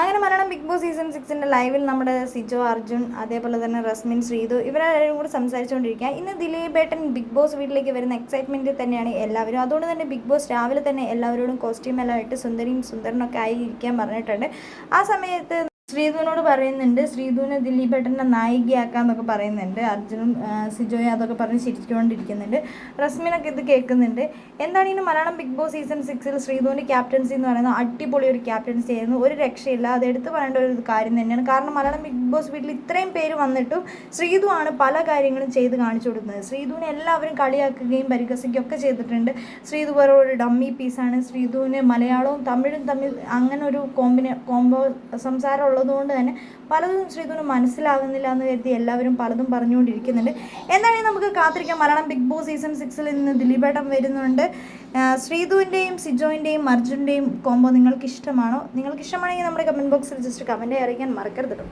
അങ്ങനെ Malayalam big boss season സിക്സിന്റെ ലൈവിൽ നമ്മുടെ സിജോ അർജുൻ അതേപോലെ തന്നെ റസ്മിൻ ശ്രീതു ഇവരെല്ലാവരും കൂടി സംസാരിച്ചുകൊണ്ടിരിക്കുക ഇന്ന് ദിലീപേട്ടൻ ബിഗ് ബോസ് വീട്ടിലേക്ക് വരുന്ന എക്സൈറ്റ്മെന്റ് തന്നെയാണ് എല്ലാവരും. അതുകൊണ്ട് തന്നെ ബിഗ് ബോസ് രാവിലെ തന്നെ എല്ലാവരോടും കോസ്റ്റ്യൂം എല്ലാം ഇട്ട് സുന്ദരിയും സുന്ദരനൊക്കെ ആയി ഇരിക്കാൻ പറഞ്ഞിട്ടുണ്ട്. ആ സമയത്ത് ശ്രീധുവിനോട് പറയുന്നുണ്ട് ശ്രീധുവിനെ ദിലീപേട്ടന്റെ നായികയാക്കാന്നൊക്കെ പറയുന്നുണ്ട് അർജുനും സിജോയും അതൊക്കെ പറഞ്ഞ് ചിരിച്ചുകൊണ്ടിരിക്കുന്നുണ്ട്. റസ്മിനൊക്കെ ഇത് കേൾക്കുന്നുണ്ട്. എന്താണ് ഇനി മലയാളം ബിഗ് ബോസ് സീസൺ സിക്സിൽ ശ്രീധുവിന്റെ ക്യാപ്റ്റൻസി എന്ന് പറയുന്നത്? അടിപൊളി ഒരു ക്യാപ്റ്റൻസി ആയിരുന്നു. ഒരു രക്ഷയില്ല. അത് എടുത്തു പറയേണ്ട ഒരു കാര്യം തന്നെയാണ്. കാരണം മലയാളം ബിഗ് ബോസ് വീട്ടിൽ ഇത്രയും പേര് വന്നിട്ടും ശ്രീതു ആണ് പല കാര്യങ്ങളും ചെയ്ത് കാണിച്ചു കൊടുക്കുന്നത്. ശ്രീതുവിനെ എല്ലാവരും കളിയാക്കുകയും പരിഹസിക്കുകയും ഒക്കെ ചെയ്തിട്ടുണ്ട്. ശ്രീതു വേറെ ഒരു ഡമ്മി പീസാണ് ശ്രീതുവിന് മലയാളവും തമിഴും തമ്മിൽ അങ്ങനെ ഒരു കോമ്പിനെ കോംബോ സംസാരം ഉള്ളതുകൊണ്ട് തന്നെ പലതും ശ്രീതുവിന് മനസ്സിലാകുന്നില്ല എന്ന് കരുതി എല്ലാവരും പലതും പറഞ്ഞുകൊണ്ടിരിക്കുന്നുണ്ട്. എന്താണെങ്കിൽ നമുക്ക് കാത്തിരിക്കാം. മലയാളം ബിഗ് ബോസ് സീസൺ സിക്സിൽ നിന്ന് ദിലീപേട്ടൻ വരുന്നുണ്ട്. ശ്രീതുവിന്റെയും സിജോയിന്റെയും അർജുന്റെയും കോംബോ നിങ്ങൾക്ക് ഇഷ്ടമാണോ നിങ്ങൾക്ക് ഇഷ്ടമാണെങ്കിൽ നമ്മുടെ കമന്റ് ബോക്സിൽ ജസ്റ്റ് കമന്റ് അറിയിക്കാൻ മറക്കരുത്